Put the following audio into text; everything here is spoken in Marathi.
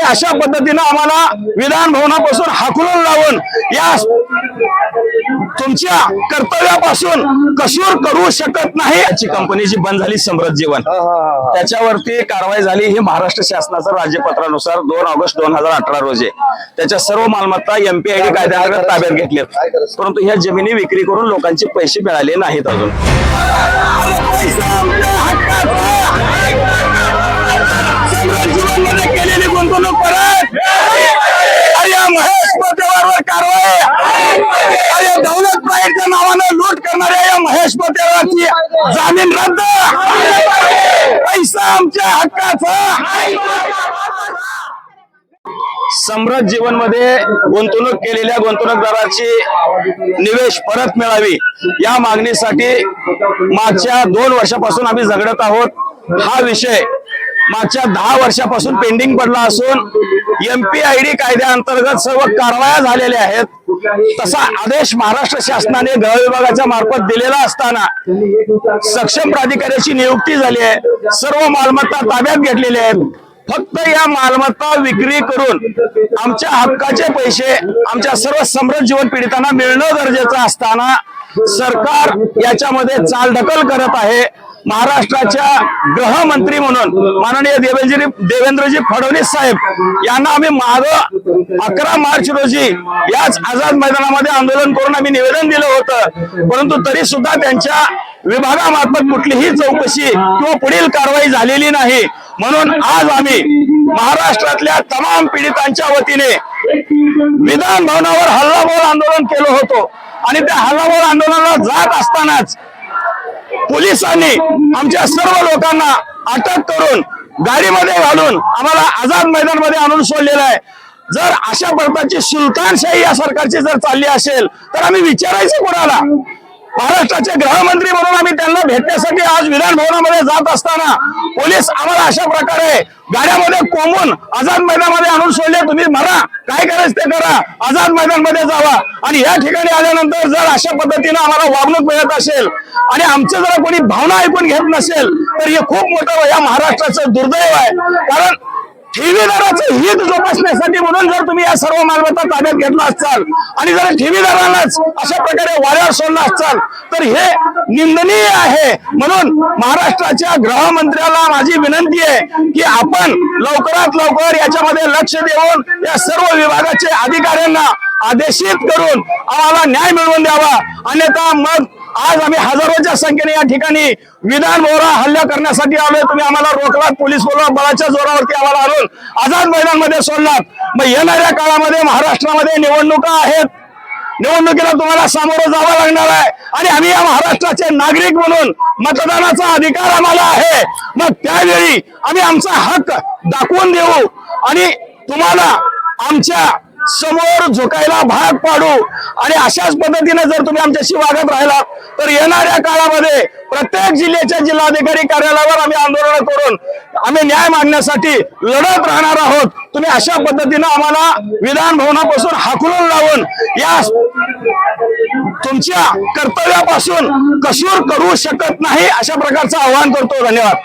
तुम्ही अशा पद्धतीनं आम्हाला विधान भवनापासून हाकलून लावून या तुमच्या कर्तव्यापासून कसूर करू शकत नाही याची कंपनी जी बंद झाली समृद्ध जीवन त्याच्यावरती कारवाई झाली ही महाराष्ट्र शासनाच्या राज्यपत्रानुसार दोन ऑगस्ट दोन हजार अठरा रोजी त्याच्या सर्व मालमत्ता एमपीआयडी कायद्याअंतर्गत ताब्यात घेतल्यात परंतु ह्या जमिनी विक्री करून लोकांचे पैसे मिळाले नाहीत अजून अरे दौलत प्राईडच्या नावानं लूट करणाऱ्या या महेश पटेलांची जामीन रद्द. पैसा आमच्या हक्काचा. समृद्ध जीवनमध्ये गुंतवणूक केलेल्या गुंतवणूकदाराची निवेश परत मिळावी या मागणीसाठी मागच्या दोन वर्षापासून आम्ही झगडत आहोत. हा विषय मागच्या दहा वर्षापासून पेंडिंग पडला असून एमपीआयडी कायद्याअंतर्गत सर्व कारवाया झालेल्या आहेत. तसा आदेश महाराष्ट्र शासनाने गृह विभागाच्या मार्फत दिलेला असताना सक्षम प्राधिकाऱ्याची नियुक्ती झाली आहे. सर्व मालमत्ता ताब्यात घेतलेल्या आहेत. फक्त या मालमत्ता विक्री करून आमच्या हक्काचे पैसे आमच्या सर्व समृद्ध जीवन पीडितांना मिळणं गरजेचं असताना सरकार याच्यामध्ये चालढकल करत आहे. महाराष्ट्राच्या गृहमंत्री म्हणून माननीय देवेंद्रजी देवेंद्रजी फडणवीस साहेब यांना आम्ही माग अकरा मार्च रोजी याच आझाद मैदानामध्ये आंदोलन करून आम्ही निवेदन दिलं होतं. परंतु तरी सुद्धा त्यांच्या विभागामार्फत कुठलीही चौकशी किंवा पुढील कारवाई झालेली नाही. म्हणून आज आम्ही महाराष्ट्रातल्या तमाम पीडितांच्या वतीने विधान भवनावर हल्लाबोल आंदोलन केलं होतो. आणि त्या हल्लाबोल आंदोलनाला जात असतानाच पोलिसांनी आमच्या सर्व लोकांना अटक करून गाडीमध्ये घालून आम्हाला आझाद मैदानमध्ये आणून सोडलेलं आहे. जर अशा प्रकारची सुलतानशाही या सरकारची जर चालली असेल तर आम्ही विचारायचं कोणाला? महाराष्ट्राचे गृहमंत्री म्हणून आम्ही त्यांना भेटण्यासाठी आज विधान भवनामध्ये जात असताना पोलीस आम्हाला अशा प्रकारे गाड्यामध्ये कोंबून आझाद मैदानामध्ये आणून सोडले. तुम्ही मरा. काय करायचं ते करा. आझाद मैदानमध्ये जावा. आणि या ठिकाणी आल्यानंतर जर अशा पद्धतीनं आम्हाला वागणूक मिळत असेल आणि आमचं जर कोणी भावना ऐकून घेत नसेल तर हे खूप मोठं या महाराष्ट्राचं दुर्दैव आहे. कारण ठेवीदाराचं हित जोपासण्यासाठी म्हणून जर तुम्ही या सर्व मालमत्ता ताब्यात घेतला असाल आणि जर ठेवीदारांनाच अशा प्रकारे वाऱ्यावर सोडला असाल तर हे निंदनीय आहे. म्हणून महाराष्ट्राच्या गृहमंत्र्याला माझी विनंती आहे की आपण लवकरात लवकर याच्यामध्ये लक्ष देऊन या सर्व विभागाचे अधिकाऱ्यांना आदेशित करून आम्हाला न्याय मिळवून द्यावा. अन्यथा मग आज आम्ही हजारोच्या संख्येने या ठिकाणी विधान मोहरा हल्ला करण्यासाठी आलोय. तुम्ही आम्हाला रोखलात. पोलीस बोलवा बळाच्या जोरावरती आम्हाला आणून आझाद मैदानमध्ये सोडलात. मग येणाऱ्या काळामध्ये महाराष्ट्रामध्ये निवडणुका आहेत. निवडणुकीला तुम्हाला सामोरं जावं लागणार आहे. आणि आम्ही या महाराष्ट्राचे नागरिक म्हणून मतदानाचा अधिकार आम्हाला आहे. मग त्यावेळी आम्ही आमचा हक दाखवून देऊ. आणि तुम्हाला आमच्या समोर झुकायला भाग पाडू. आणि अशाच पद्धतीने जर तुम्ही आमच्याशी वागत राहिला तर येणाऱ्या काळामध्ये प्रत्येक जिल्ह्याच्या जिल्हाधिकारी कार्यालयावर आम्ही आंदोलन करून आम्ही न्याय मागण्यासाठी लढत राहणार आहोत. तुम्ही अशा पद्धतीनं आम्हाला विधान भवनापासून हाकलून लावून या तुमच्या कर्तव्यापासून कसूर करू शकत नाही अशा प्रकारचं आवाहन करतो. धन्यवाद.